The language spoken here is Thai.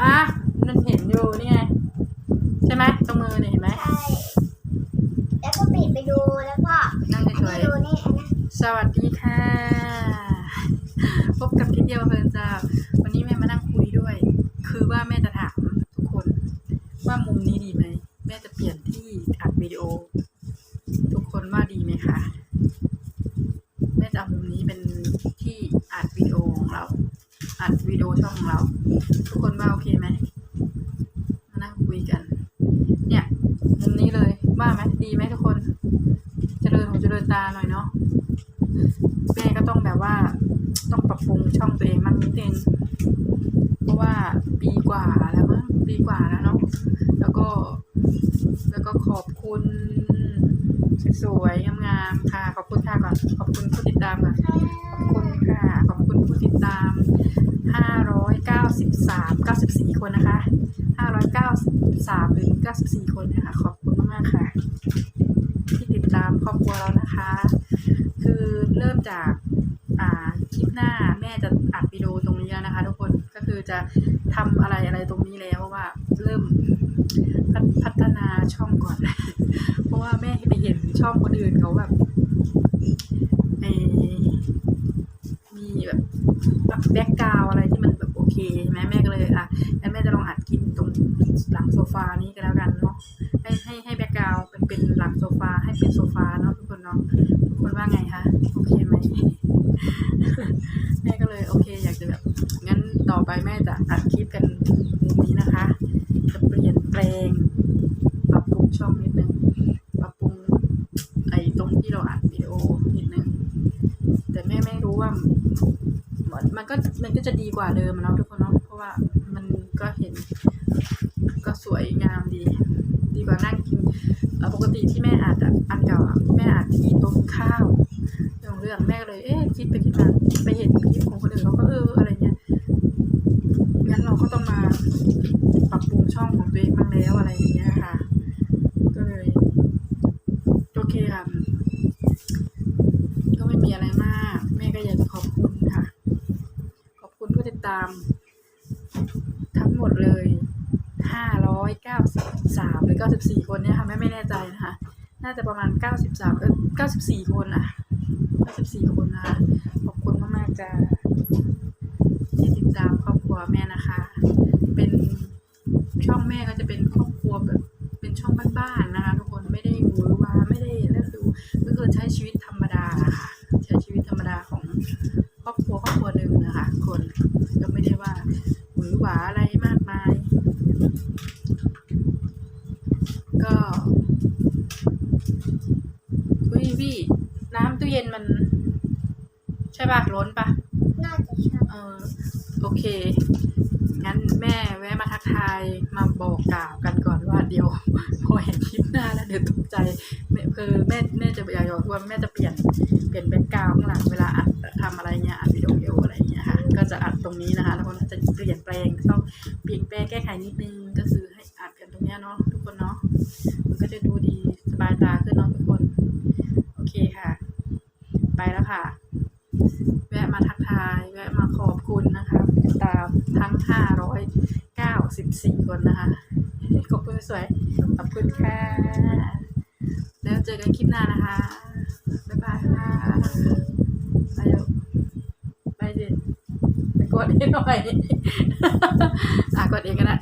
อะมันเห็นอยู่นี่ไงใช่ไหมตรงมือเนี่ยเห็นไหมใช่ แล้วก็ปิดไปดูแล้วก็นั่งอันสวยนี้ดูนี่อันนี้ๆสวัสดีค่ะ พบกับคิดเดียวเพลินจ้าวันนี้แม่มานั่งคุยด้วย คือว่าแม่จะถามทุกคน ว่ามุมนี้ดีไหมแม่จะเปลี่ยนที่อัดวิดีโอ ทุกคนว่าดีไหมคะแม่จะเอามุมนี้เป็นที่อัดวิดีโอของเรา อัดวิดีโอช่องของเรา ทุกคนว่าโอเคไหมมานั่งคุยกัน เนี่ยมุมนี้เลยว่าไหมดีไหมทุกคน เจริญหูเจริญตาหน่อยเนาะแม่ก็ต้องแบบว่าต้องปรับปรุงช่องตัวเองมั่งนิดนึงเพราะว่าปีกว่าแล้วมั้งปีกว่าแล้วเนาะแล้วก็ แล้วก็ขอบคุณสวยงามๆค่ะ ขอบคุณค่ะก่อน ขอบคุณผู้ติดตามค่ะขอบคุณค่ะ ขอบคุณผู้ติดตาม 93 94 คนนะคะ 593 หรือ 94 คนนะคะ ขอบคุณมากๆค่ะ ที่ติดตามครอบครัวเรานะคะ คือเริ่มจากอ่าคลิปหน้าแม่จะอัดวิดีโอตรงนี้แล้วนะคะ ทุกคนก็คือจะทำอะไรอะไรตรงนี้แล้วว่า เริ่มพัฒพัฒนาช่องก่อน เพราะว่าแม่ไปเห็นช่องคนอื่นเขาแบบมีแบบแบ็กกราวอะไร โซฟานี้ก็แล้วกันเนาะให้ให้ให้แบ็กกราวเป็นเป็นหลังโซฟาให้เป็นโซฟาเนาะทุกคนเนาะทุกคนว่าไงคะโอเคไหมแม่ก็เลยโอเค อยากจะแบบงั้นต่อไปแม่จะอัดคลิปกันมุมนี้นะคะ จะเปลี่ยนแปลงปรับปรุงช่องนิดนึงปรับปรุงไอ้ตรงที่เราอัดวิดีโอนิดนึงแต่แม่ไม่รู้ว่ามันมันก็มันก็จะดีกว่าเดิมอะเนะทุกคนเนาะเพราะว่ามันก็เห็น ก็สวยงามดี ดีกว่านั่งกินปกติที่แม่อัดอะอันเก่าอะแม่อัดที่โต๊ะข้าวเรื่องเรื่องแม่เลย เอ๊ะคิดไปคิดมาไปเห็นคลิปของคนอื่นเขาก็เอออะไรเงี้ยงั้นเราก็ต้องมาปรับปรุงช่องของตัวเองบ้างแล้วอะไรอย่างเงี้ยค่ะ ก็เลยโอเคค่ะก็ไม่มีอะไรมาก แม่ก็อยากจะขอบคุณค่ะ ขอบคุณผู้ติดตาม 993 หรือ 94 คนเนี่ยค่ะไม่ไม่แน่ใจนะคะ น่าจะประมาณ 93เออ94 คนอะ 94 คนนะขอบคุณมากๆจ้าที่ติดตามครอบครัวแม่นะคะ เป็นช่องแม่ก็จะเป็นครอบครัวแบบเป็นช่องบ้านๆนะคะทุกคนไม่ได้หรือว่าไม่ได้เล่นดูก็คือใช้ชีวิตธรรมดาค่ะใช้ชีวิตธรรมดา ก็อุ้ยพี่ น้ำตู้เย็นมัน ใช่ปะล้นปะน่าจะใช่เออโอเค งั้นแม่แวะมาทักทายมาบอกกล่าวกันก่อนว่าเดี๋ยว พอเห็นคลิปหน้าแล้วเดี๋ยวตกใจแม่คือแม่แม่จะอยากจะบอกว่าแม่จะเปลี่ยนเปลี่ยนแบ็กกราวด์ข้างหลังเวลาอัดทำอะไรเงี้ยอัดวิดีโอเอวอะไรเงี้ยค่ะก็จะอัดตรงนี้นะคะ แล้วก็จะเปลี่ยนแปลงต้องเปลี่ยนแปลงแก้ไขนิดนึงก็คือให้อัดกันตรงเนี้ยเนาะทุกคนเนาะ มันก็จะดูดีสบายตาขึ้นเนาะทุกคน โอเคค่ะ ไปแล้วค่ะ แวะมาทักทาย แวะมาขอบคุณนะคะติดตามทั้ง 594 คนนะคะ ขอบคุณสวย ขอบคุณค่ะ แล้วเจอกันคลิปหน้านะคะ บ๊ายบายค่ะไปเร็วไปดิไปกดให้หน่อย อะกดเองก็ได้